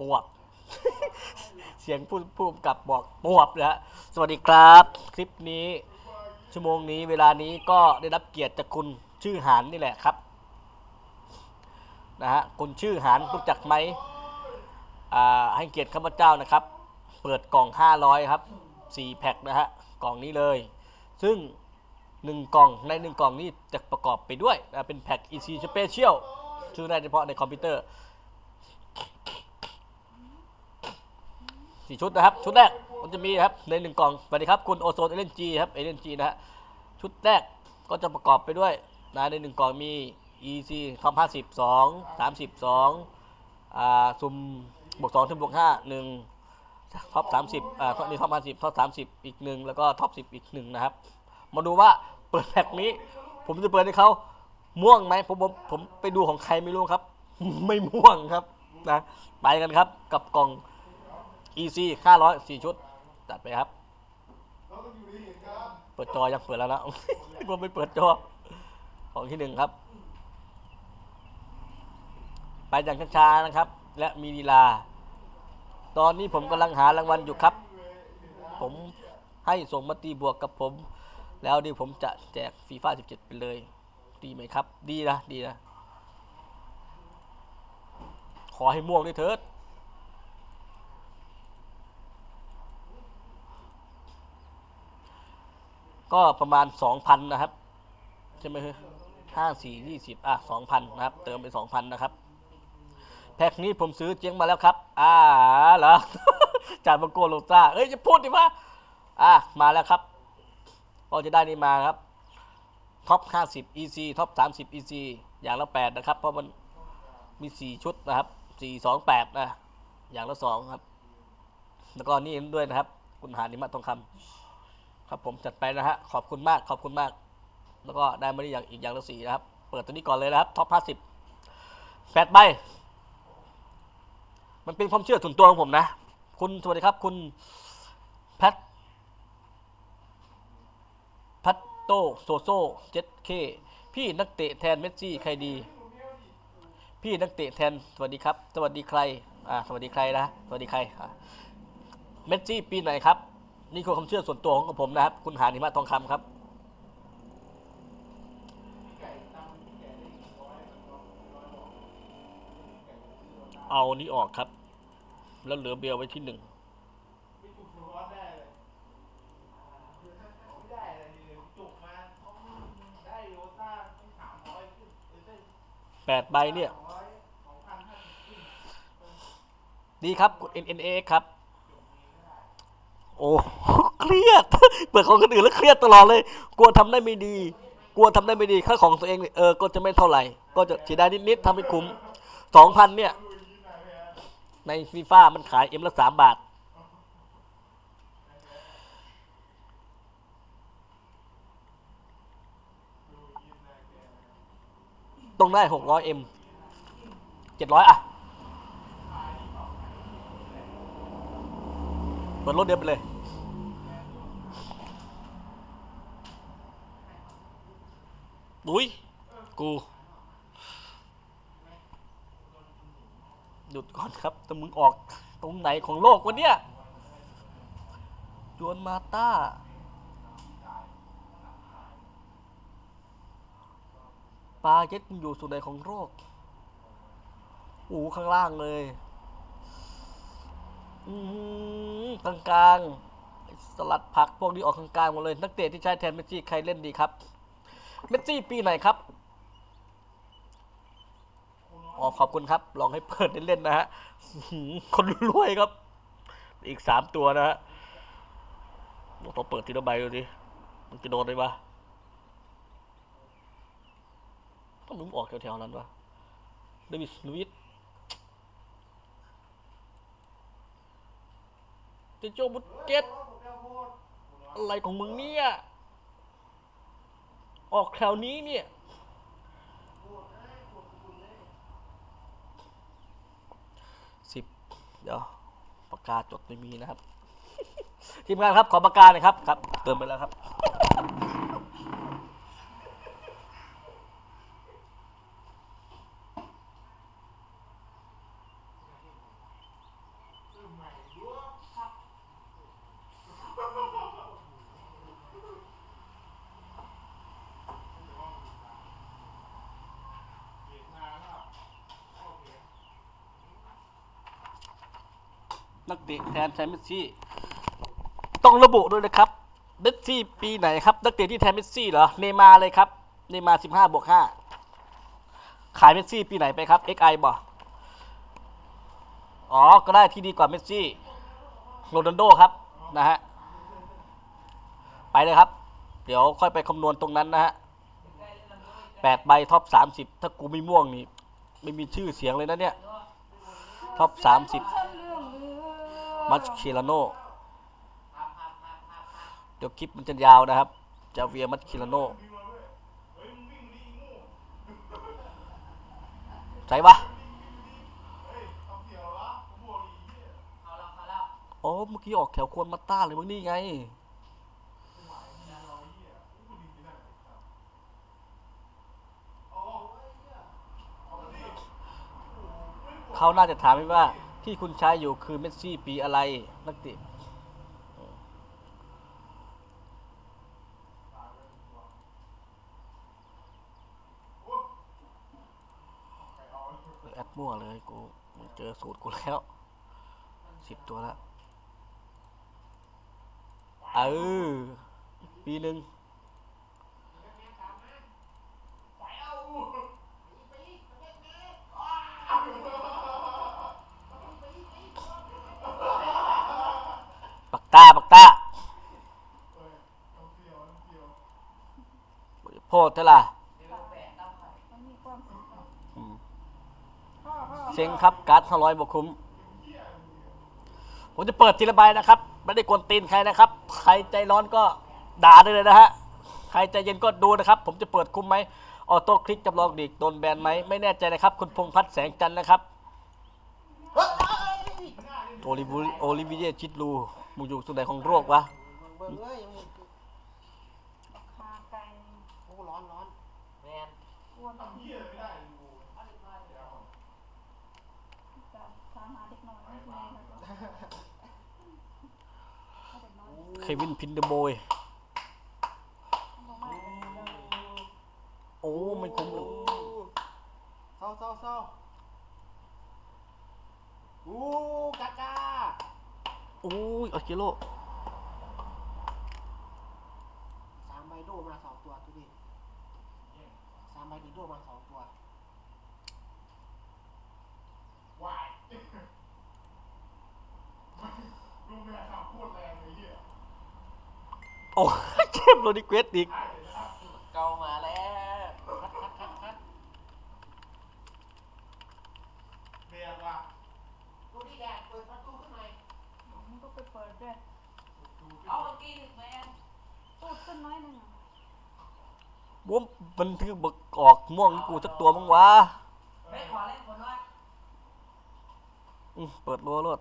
ปวบ เสียงผู้ผู้กับบอกปวบนะสวัสดีครับ คลิปนี้ชั่วโมงนี้เวลานี้ก็ได้รับเกียรติจากคุณชื่อหานนี่แหละครับนะฮะคุณชื่อหานรู้จักไหมอ่าให้เกียรติข้าพเจ้านะครับ เปิดกล่อง 500 ครับ4แพ็คนะฮะกล่องนี้เลย ซึ่ง1กล่องใน1กล่องนี้จะประกอบไปด้วยนะเป็นแพ็ค EC Special ชื่อได้เฉพาะในคอมพิวเตอร์ สี่ชุดนะครับ ชุดแรกมันจะมีนะครับในหนึ่งกล่องสวัสดีครับคุณโอโซนเอเลนจีครับเอเลนจีนะฮะชุดแรกก็จะประกอบไปด้วยนะในหนึ่งกล่องมี EC ท็อปห้าสิบสองสามสิบสองอ่าซุ่มบวกสองถึงบวกห้าหนึ่งท็อปสามสิบอ่าท็อปนี่ท็อปห้าสิบท็อปสามสิบอีกหนึ่งแล้วก็ท็อปสิบอีกหนึ่งนะครับ มาดูว่าเปิดแพ็คนี้ ผมจะเปิดให้เขาม่วงไหมผมผมผมไปดูของใครไม่รู้ครับ ไม่ม่วงครับนะไปกันครับกับกล่อง EC 500 4 ชุดจัดไปครับ เปิดจอยังเปิดแล้วนะ กลัวไม่เปิดจอ ของที่หนึ่งครับ ไปอย่างช้าๆนะครับ และมีลีลา ตอนนี้ผมกำลังหารางวัลอยู่ครับ ผมให้ส่งมาตีบวกกับผม แล้วเดียวผมจะแจกฟีฟ่า17 ไปเลย ดีไหมครับ ดีนะ ดีนะ ขอให้ม่วงด้วยเถิด ก็ประมาณ2,000นะครับ ใช่ไหมฮะห้าสี่ยี่สิบอะสองพันนะครับ เติมไปสองพันนะครับ แพ็คนี้ผมซื้อเจ๊งมาแล้วครับ อ่าเหรอจากบังโกโลต้าเอ้ยจะพูดดิว่าอะมาแล้วครับก็จะได้นี่มาครับท็อป 50 EC ท็อป 30 EC อย่างละ 8 นะครับ เพราะมันมี 4 ชุดนะครับ 4 2 8 นะ อย่างละ 2 ครับ แล้วก็นี่ด้วยนะครับ คุณหานิมัตทองคำ ครับผมจัดไปนะฮะขอบคุณมากขอบคุณมาก แล้วก็ได้มาได้อย่างอีกอย่างละสี่นะครับ เปิดตัวนี้ก่อนเลยนะครับท็อปห้าสิบแปดใบมันเป็นความเชื่อส่วนตัวของผมนะ คุณสวัสดีครับ คุณแพทพัตโตโซโซเจ็ดเคพี่นักเตะแทนเมสซี่ใครดี พี่นักเตะแทนสวัสดีครับ สวัสดีใครอ่าสวัสดีใครนะสวัสดีใครเมสซี่ปีไหนครับ นี่คือความเชื่อส่วนตัวของผมนะครับ คุณหานิมาทองคำครับ เอานี้ออกครับ แล้วเหลือเบลไว้ที่หนึ่งแปดใบเนี่ย ดีครับกด NNA ครับ โอ้เครียดเปิดของคนอื่นแล้วเครียดตลอดเลย กลัวทำได้ไม่ดี กลัวทำได้ไม่ดีค่าของตัวเองเนี่ยเออก็จะไม่เท่าไหร่ ก็จะเสียดายนิดๆทำให้คุ้มสองพันเนี่ย ในฟีฟ่ามันขายเอ็มละสามบาทต้องได้หกร้อยเอ็มเจ็ดร้อยอะ เปิดรถเดียวไปเลยบุ้ย กู หยุดก่อนครับแต่มึงออกตรงไหนของโลกวะเนี่ยจวนมาต้า ปลาเก็ตมึงอยู่ส่วนไหนของโลก อูข้างล่างเลย กลางกลางสลัดผักพวกนี้ออกกลางกลางหมดเลยนักเตะที่ใช้แทนเมสซี่ใครเล่นดีครับ เมสซี่ปีไหนครับอ๋อขอบคุณครับ ลองให้เปิดเล่นๆนะฮะคนรวยครับ อีกสามตัวนะฮะต้องเปิดทีละใบดูดิมันจะโดนได้ปะต้องมึงออกแถวๆนั้นวะเดวิสลุวิส เจโจบุตเก็ตอะไรของมึงเนี่ย ออกแถวนี้เนี่ยสิบเดี๋ยวปากกาจดไม่มีนะครับ ทีมงานครับขอปากกาหน่อยครับครับ เติมไปแล้วครับ อ นักเตะแทนแทนเมสซี่ ต้องระบุด้วยนะครับเมสซี่ปีไหนครับนักเตะที่แทนเมสซี่เหรอเนมาร์เลยครับเนมาร์สิบห้าบวกห้าขายเมสซี่ปีไหนไปครับ XI บ่อ๋อ ก็ได้ที่ดีกว่าเมสซี่โรนัลโดครับนะฮะไปเลยครับ เดี๋ยวค่อยไปคำนวณตรงนั้นนะฮะแปดใบท็อปสามสิบถ้ากูไม่ม่วงนี่ ไม่มีชื่อเสียงเลยนะเนี่ยท็อปสามสิบ มัชเคลาโนเดี๋ยวคลิปมันจะยาวนะครับ จาเวียมัชเคลาโนใส่ปะโอ้เมื่อกี้ออกแถวควรมาต้าเลยมึงนี่ไงเขาน่าจะถามว่า ที่คุณใช้อยู่คือเมสซี่ปีอะไรนักเตะแอดมั่วเลยกูเจอสูตรกูแล้วสิบตัวแล้วเออปีหนึ่ง เท่าไหร่อืมเซ็งครับการ์ดห้าร้อยบวกคุ้ม ผมจะเปิดทีละใบนะครับ ไม่ได้กวนตีนใครนะครับ ใครใจร้อนก็ด่าได้เลยนะฮะ ใครใจเย็นก็ดูนะครับ ผมจะเปิดคุ้มไหมออโต้คลิกจำลองดีกโดนแบนไหมไม่แน่ใจนะครับ คุณพงษ์พัฒน์แสงจันทร์นะครับโอลิวิโอลิวิเยชิดลูมึงอยู่ส่วนไหนของโลกวะ เบิ่งเอ้ยมึง คาไก่ โอ้ร้อนร้อน แมน อ้วนแบบนี้จะตามหาเด็กน้อยไม่ไงครับเด็กน้อยเควินพินเดอร์โบยบอกว่าโอ้ไม่คุ้มเลยเศร้าเศร้าเศร้าอู้กากาโอ้ยอากิโล สามใบโดมาสองตัวทุดิ สามใบดีโดมาสองตัวโอ้ยเจ็บโรดิเกวสอีก เกามาแล้วคัดคัดคัดคัดดูดิแดดเปิดประตูขึ้นหน่อยมันก็ไปเปิดด้วย เอาเมื่อกี้แมนตูดขึ้นน้อยหนึง ว่ามันถือบักออกม่วงให้กูสักตัวมั้งวะไม่ขอเล่นคนน้อยอืมเปิดรัวรถ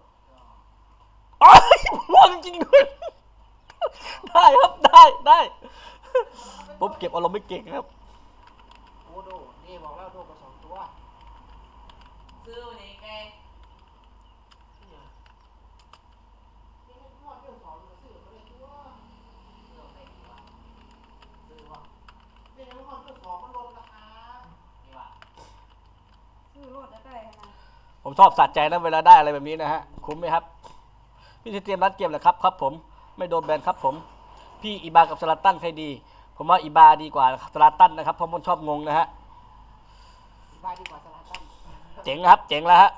อ้ายม่วงจริงด้วยได้ครับได้ได้ผมเก็บอารมณ์ไม่เก่งครับโอ้โดนี่บอกแล้วโดมาสองตัวซื้อวันนี้แก เนี่ยนี่ให้พ่อเที่ยวสองมาซื้อมาเลยตัวซื้อว่านี่ให้พ่อเที่ยวสองมันลดราคา ซื้อรถได้ขนาด ผม ชอบสะใจนะเวลาได้อะไรแบบนี้นะฮะ คุ้มไหมครับพี่จะเตรียมรัดเกมเหรอครับครับผมไม่โดนแบนครับผม พี่อีบากับสลัตตันใครดี ผมว่าอีบาดีกว่าสลัตตันนะครับเพราะผมชอบงงนะฮะบายดีกว่าสลาตันเจ๋งนะครับ เจ๋งแล้วฮะ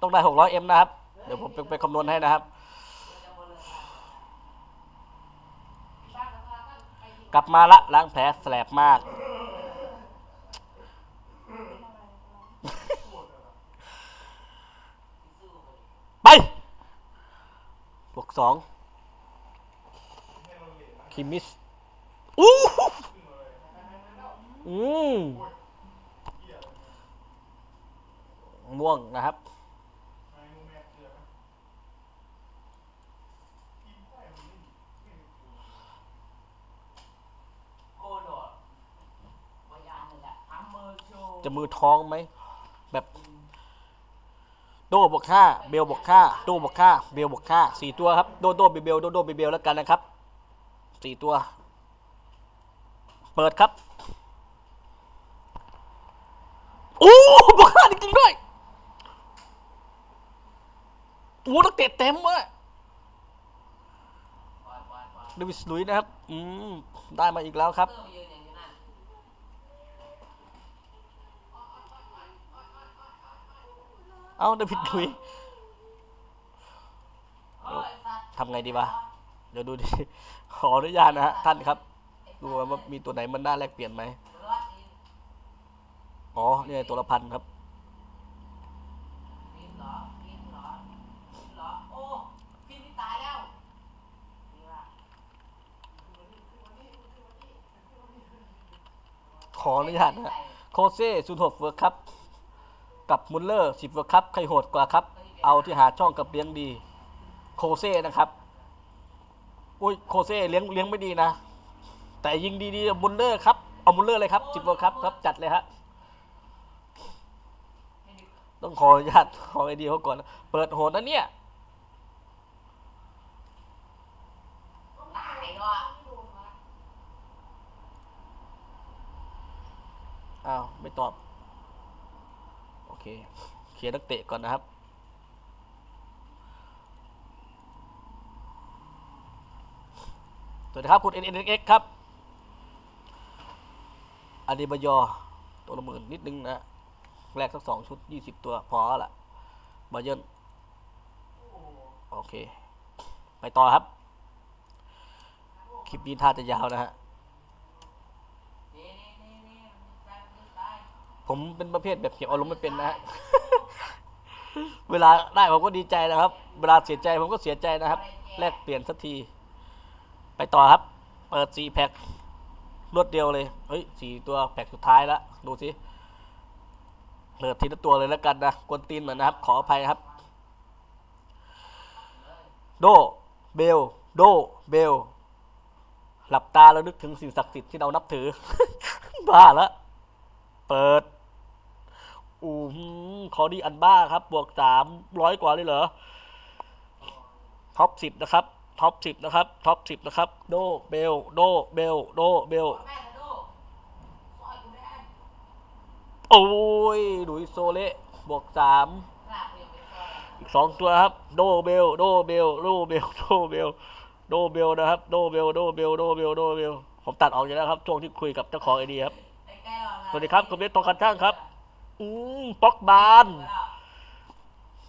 ต้องได้ 600M นะครับ เดี๋ยวผมไปไปคำนวณให้นะครับ กลับมาละล้างแผลแสลบมาก เป็นอะไร ไปบวก สองคิมิสอู้หูอืมม่วงนะครับ จะมือท้องไหม แบบ โดบวกห้าเบลบวกห้าโดบวกห้าเบลบวกห้าสี่ตัวครับโดโดเบลเบลโดโดเบลเบลแล้วกันนะครับสี่ตัว เปิดครับโอ้บวกห้าจริงๆด้วยโอ้นักเตะเต็มอะปล่อยเดวิสลุยส์นะครับ อืม ได้มาอีกแล้วครับ เตอร์มายืนอย่างนี้นั่น เอ้าเดวิดลุยส์โอ้ยสัตว์ทำไงดีวะ เดี๋ยวดูดิ ขออนุญาตนะฮะท่านครับ ดูว่ามีตัวไหนมันน่าแลกเปลี่ยนไหมรอดอีกอ๋อเนี่ยตัวละพันครับกินเหรอกินเหรอกินเหรอโอ้กินที่ตายแล้วนี่ว่ะขออนุญาตนะฮะโคเซ่ศูนย์หกเวิร์คครับ กับมุลเลอร์สิบวิร์คครับใครโหดกว่าครับ เอาที่หาช่องกับเลี้ยงดี โคเซ่นะครับอุ้ยโคเซ่เลี้ยงเลี้ยงไม่ดีนะ แต่ยิงดีๆมุลเลอร์ครับเอามุลเลอร์เลยครับสิบวิร์คครับครับจัดเลยฮะต้องขออนุญาตขอไอเดียเขาก่อน เปิดโหดนะเนี่ยอ้าว ไม่ตอบ เคเคลียร์นักเตะก่อนนะครับสวัสดีครับ คุณ NNX ครับอาดิบยอ ตัวละหมื่นนิดนึงนะแรกสักสองชุดยี่สิบตัวพอละบาเยนโอเค ไปต่อครับ คลิปนี้ท่าจะยาวนะฮะ นี่นี่นี่นี่มันตายมันตาย ผมเป็นประเภทแบบเก็บอารมณ์ไม่เป็นนะฮะ เวลาได้ผมก็ดีใจนะครับ เวลาเสียใจผมก็เสียใจนะครับ แลกเปลี่ยนสักที ไปต่อครับ เปิดสี่แพ็ครวดเดียวเลย เฮ้ยสี่ตัวแพ็คสุดท้ายแล้วดูสิเปิดทีละตัวเลยแล้วกันนะกวนตีนเหมือนนะครับ ขออภัยครับ โด เบล โด เบล หลับตาแล้วนึกถึงสิ่งศักดิ์สิทธิ์ที่เรานับถือ บ้าแล้ว เปิด อู้หูขอดีอันบ้าครับ บวกสามร้อยกว่าเลยเหรอ ท็อปสิบนะครับ ท็อปสิบนะครับ ท็อปสิบนะครับ โดเบล โดเบล โดเบลแม่กระดูกซอยกูแม่โอ้ยหลุยส์โซเละบวกสามหลับเรียนเป็นซอยอีกสองตัวครับ โดเบล โดเบล โดเบล โดเบล โดเบลนะครับ โดเบล โดเบล โดเบล โดเบล ผมตัดออกอยู่แล้วครับ ช่วงที่คุยกับเจ้าของไอเดียครับไอ้แก้วนะสวัสดีครับคุณเบสตองกันช่างครับ อืมป๊อกบาน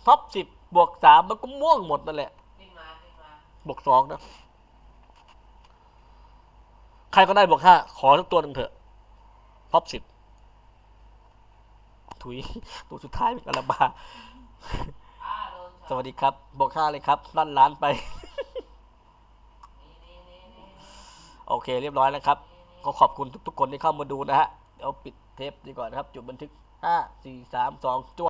ท็อปสิบบวกสามมันก็ม่วงหมดนั่นแหละขึ้นมาขึ้นมาบวกสองนะใครก็ได้บวกห้าขอสักตัวหนึ่งเถอะท็อปสิบถุยตัวสุดท้ายเป็นอาราบาอ่าโดนสวัสดีครับ บวกห้าเลยครับลั่นล้านไปนี่นี่นี่นี่โอเค เรียบร้อยแล้วครับ ก็ขอบคุณทุกๆคนที่เข้ามาดูนะฮะ เดี๋ยวปิดเทปดีกว่านะครับ จุดบันทึก ห้าสี่สามสองจวด